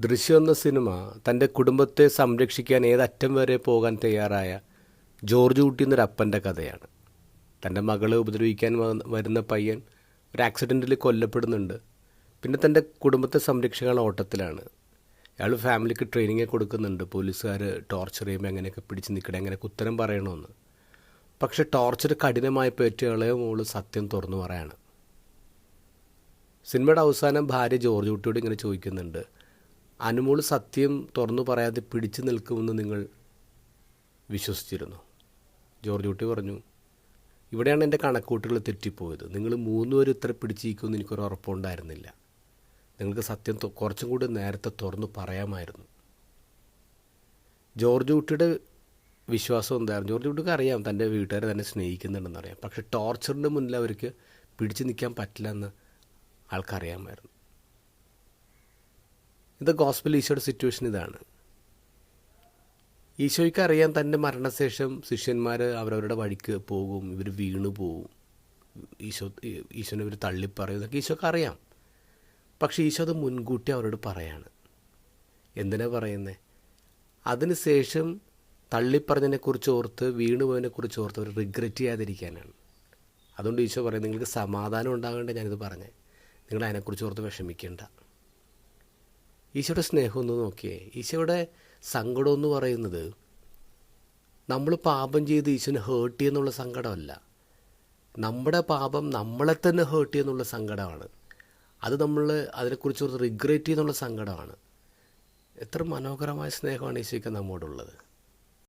ദൃശ്യം എന്ന സിനിമ തന്റെ കുടുംബത്തെ സംരക്ഷിക്കാൻ ഏതറ്റം വരെ പോകാൻ തയ്യാറായ ജോർജ് കുട്ടി എന്നൊരപ്പന്റെ കഥയാണ്. തന്റെ മകളെ ഉപദ്രവിക്കാൻ വരുന്ന പയ്യൻ ഒരു ആക്സിഡന്റിൽ കൊല്ലപ്പെടുന്നുണ്ട്. പിന്നെ തന്റെ കുടുംബത്തെ സംരക്ഷിക്കാനുള്ള ഓട്ടത്തിലാണ്. അയാൾ ഫാമിലിക്ക് ട്രെയിനിങ് കൊടുക്കുന്നുണ്ട്. പോലീസുകാർ ടോർച്ചർ ചെയ്യുമ്പോൾ എങ്ങനെയൊക്കെ പിടിച്ച് നിൽക്കണേ എങ്ങനെയൊക്കെ ഉത്തരം പറയണമെന്ന്. പക്ഷെ ടോർച്ചർ കഠിനമായി പറ്റിയ മോൾ സത്യം തുറന്നു പറയാണ്. സിനിമയുടെ അവസാനം ഭാര്യ ജോർജ് കുട്ടിയോട് ഇങ്ങനെ ചോദിക്കുന്നുണ്ട്. അനുമോൾ സത്യം തുറന്നു പറയാതെ പിടിച്ചു നിൽക്കുമെന്ന് നിങ്ങൾ വിശ്വസിച്ചിരുന്നു. ജോർജ് കുട്ടി പറഞ്ഞു ഇവിടെയാണ് എന്റെ കണക്കൂട്ടുകൾ തെറ്റിപ്പോയത്. നിങ്ങൾ മൂന്നുപേരും ഇത്ര പിടിച്ചിരിക്കുമെന്ന് എനിക്കൊരു ഉറപ്പുണ്ടായിരുന്നില്ല. നിങ്ങൾക്ക് സത്യം കുറച്ചും കൂടി നേരത്തെ തുറന്നു പറയാമായിരുന്നു. ജോർജ് കുട്ടിയുടെ വിശ്വാസം എന്തായിരുന്നു? ജോർജ് കുട്ടിക്ക് അറിയാം തന്റെ വീട്ടുകാരെ തന്നെ സ്നേഹിക്കുന്നുണ്ടെന്ന് അറിയാം. പക്ഷെ ടോർച്ചറിന്റെ മുന്നിൽ അവർക്ക് പിടിച്ചു നിൽക്കാൻ പറ്റില്ല എന്ന് ആൾക്കറിയാമായിരുന്നു. ഇത് ഗോസ്പിൽ ഈശോയുടെ സിറ്റുവേഷൻ ഇതാണ്. ഈശോയ്ക്ക് അറിയാം തന്റെ മരണശേഷം ശിഷ്യന്മാർ അവരവരുടെ വഴിക്ക് പോകും ഇവർ വീണു പോവും. ഈശോ ഈശോനെ ഇവർ തള്ളിപ്പറയും ഇതൊക്കെ ഈശോക്ക് അറിയാം. പക്ഷേ ഈശോ അത് മുൻകൂട്ടി അവരോട് പറയാണ്. എന്തിനാ പറയുന്നത് അതിനുശേഷം തള്ളിപ്പറഞ്ഞതിനെക്കുറിച്ച് ഓർത്ത് വീണുപോയതിനെക്കുറിച്ച് ഓർത്ത് അവർ റിഗ്രറ്റ് ചെയ്യാതിരിക്കാനാണ്. അതുകൊണ്ട് ഈശോ പറയും നിങ്ങൾക്ക് സമാധാനം ഉണ്ടാകേണ്ട ഞാനിത് പറഞ്ഞേ. നിങ്ങൾ അതിനെക്കുറിച്ച് ഓർത്ത് വിഷമിക്കേണ്ട. ഈശോയുടെ സ്നേഹം ഒന്ന് നോക്കിയേ. ഈശോയുടെ സങ്കടം എന്ന് പറയുന്നത് നമ്മൾ പാപം ചെയ്ത് ഈശോനെ ഹേർട്ട് ചെയ്യുന്നുള്ള സങ്കടമല്ല. നമ്മുടെ പാപം നമ്മളെ തന്നെ ഹേർട്ട് ചെയ്യുന്നുള്ള സങ്കടമാണ്. അത് നമ്മൾ അതിനെക്കുറിച്ച് ഓർത്ത് റിഗ്രറ്റ് ചെയ്യുന്നുള്ള സങ്കടമാണ്. എത്ര മനോഹരമായ സ്നേഹമാണ് ഈശോയ്ക്ക് നമ്മോടുള്ളത്.